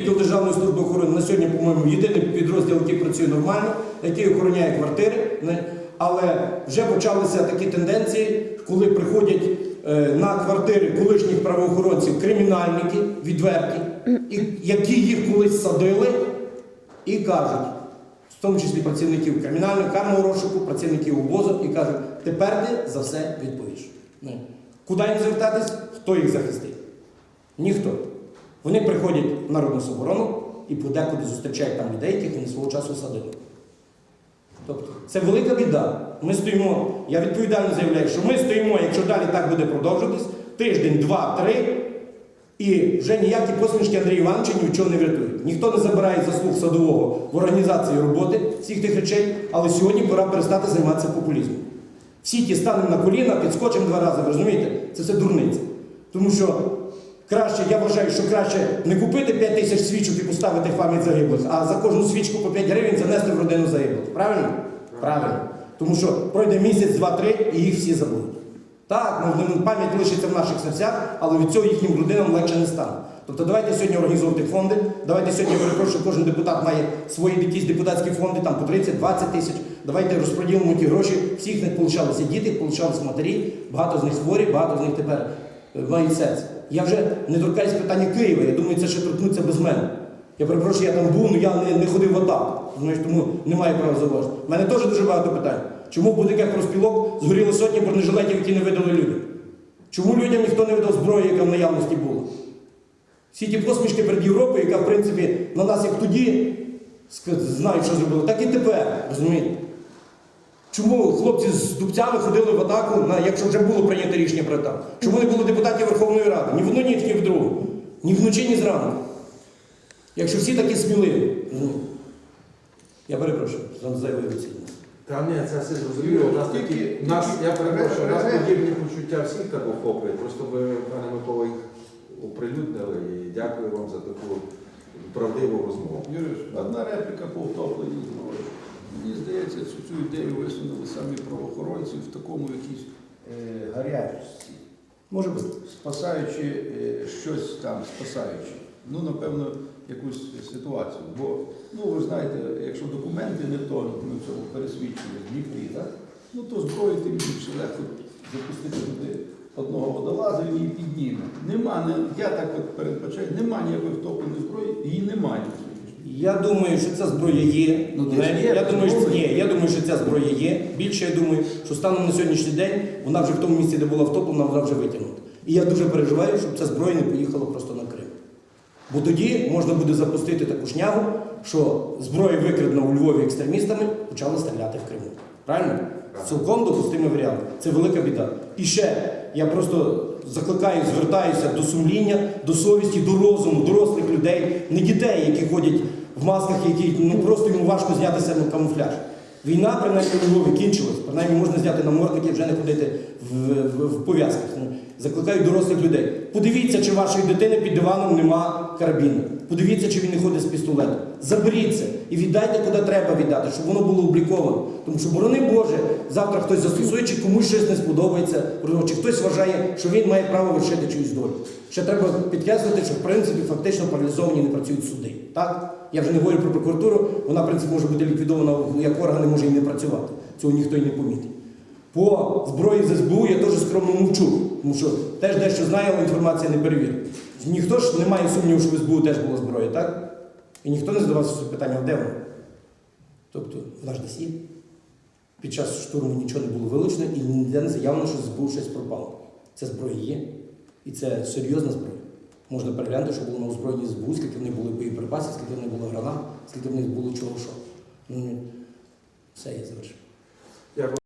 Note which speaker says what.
Speaker 1: Відділ Державної служби охорони на сьогодні, по-моєму, єдиний підрозділ, який працює нормально, який охороняє квартири. Але вже почалися такі тенденції, коли приходять е, на квартири колишніх правоохоронців кримінальники відверті, які їх колись садили, і кажуть, в тому числі працівників кримінального карного розшуку, працівників УБОЗу, і кажуть, тепер ти за все відповіш. Ну, Куди їм звертатись? Хто їх захистить? Ніхто. Вони приходять в народну соборону і подекуди зустрічають там людей, яких вони свого часу садили. Тобто це велика біда. Ми стоїмо, я відповідально заявляю, що ми стоїмо, якщо далі так буде продовжуватись, тиждень, два, три, і вже ніякі посмішки Андрія Івановича ні в чому не врятують. Ніхто не забирає заслуг садового в організації роботи всіх тих речей, але сьогодні пора перестати займатися популізмом. Всі ті станемо на коліна, підскочимо два рази, ви розумієте? Це все дурниця. Тому що краще, я вважаю, що краще не купити 5 тисяч свічок і поставити в пам'ять загиблих, а за кожну свічку по 5 гривень занести в родину загиблих. Правильно? Правильно. Тому що пройде місяць, два-три, і їх всі забудуть. Так, ну, пам'ять лишиться в наших серцях, але від цього їхнім родинам легше не стане. Тобто давайте сьогодні організовувати фонди. Давайте сьогодні, перепрошую, кожен депутат має свої якісь депутатські фонди, там по 30-20 тисяч. Давайте розподілимо ті гроші. Всіх них получалися діти, получалися матері, багато з них хворі, багато з них тепер е, мають серце. Я вже не торкаюсь питання Києва, я думаю, це ще торкнуться без мене. Я перепрошую, я там був, але я не, не ходив в атаку. Знаєш, тому не маю права зауважити. У мене теж дуже багато питань. Чому в будь-яких розпілок згоріли сотні бронежилетів, які не видали людям? Чому людям ніхто не видав зброю, яка в наявності була? Всі ті посмішки перед Європою, яка, в принципі, на нас як тоді знають, що зробили, так і тепер, розумієте? Чому хлопці з дубцями ходили в атаку, на, якщо вже було прийнято рішення про атаку? Чому не було депутатів Верховної Ради? Ні в одну ніч, ні в другу. Ні вночі, ні зранку. Якщо всі такі сміливі. Ну, я перепрошую, за зайвою оцінку.
Speaker 2: Та ні, це все зрозуміло. У нас такі, нас, я перепрошую, у нас подібні почуття всіх так охоплює. Просто ви, пане Микола, їх оприлюднили і дякую вам за таку правдиву розмову.
Speaker 3: Юрій, одна репліка по втопленню зброї. Мені цю, ідею висунули самі правоохоронці в такому якійсь е, гарячості,
Speaker 1: Може бути.
Speaker 3: спасаючи е, щось там, спасаючи. Ну, напевно, якусь ситуацію. Бо, ну ви знаєте, якщо документи не то, ми в цьому пересвідчили в Дніпрі, так? Ну то зброю тим більше легко запустити туди одного водолаза і її підніме. Нема, не, я так от передбачаю, нема ніякої втопленої зброї, її немає.
Speaker 1: Я думаю, що ця зброя є.
Speaker 3: Ну, десь є,
Speaker 1: я, думаю, що, ні, я думаю, що ця зброя є. Більше я думаю, що станом на сьогоднішній день вона вже в тому місці, де була втоплена, вона вже витягнута. І я дуже переживаю, щоб ця зброя не поїхала просто на Крим. Бо тоді можна буде запустити таку шнягу, що зброя, викрадена у Львові екстремістами, почала стріляти в Криму. Правильно? Цілком допустимий варіант. Це велика біда. І ще я просто закликаю, звертаюся до сумління, до совісті, до розуму, дорослих людей, не дітей, які ходять в масках, які ну просто йому важко зняти себе камуфляж. Війна, принаймні у Львові, кінчилась. Принаймні можна зняти намордники, вже не ходити в, в, в пов'язках. Ну, Закликаю дорослих людей. Подивіться, чи вашої дитини під диваном нема карабіну. Подивіться, чи він не ходить з пістолетом. Заберіться і віддайте, куди треба віддати, щоб воно було обліковано. Тому що, борони Боже, завтра хтось застосує, чи комусь щось не сподобається, чи хтось вважає, що він має право вершити чиюсь долю. Ще треба підкреслити, що в принципі фактично паралізовані не працюють суди. Так? Я вже не говорю про прокуратуру, вона, в принципі, може бути ліквідована як органи, може і не працювати. Цього ніхто і не помітить. По зброї з СБУ я теж скромно мовчу, тому що теж дещо знаю, але інформація не перевірена. Ніхто ж не має сумніву, що в СБУ теж була зброя, так? І ніхто не задавався питання, де вона? Тобто вона ж десь є. Під час штурму нічого не було вилучено і ніде не заявлено, що з СБУ щось пропало. Це зброя є. І це серйозна зброя. Можна переглянути, що було на озброєнні СБУ, скільки в них було боєприпасів, скільки в них було гранат, скільки в них було чого що. Ну, все, я завершив.
Speaker 2: Дякую.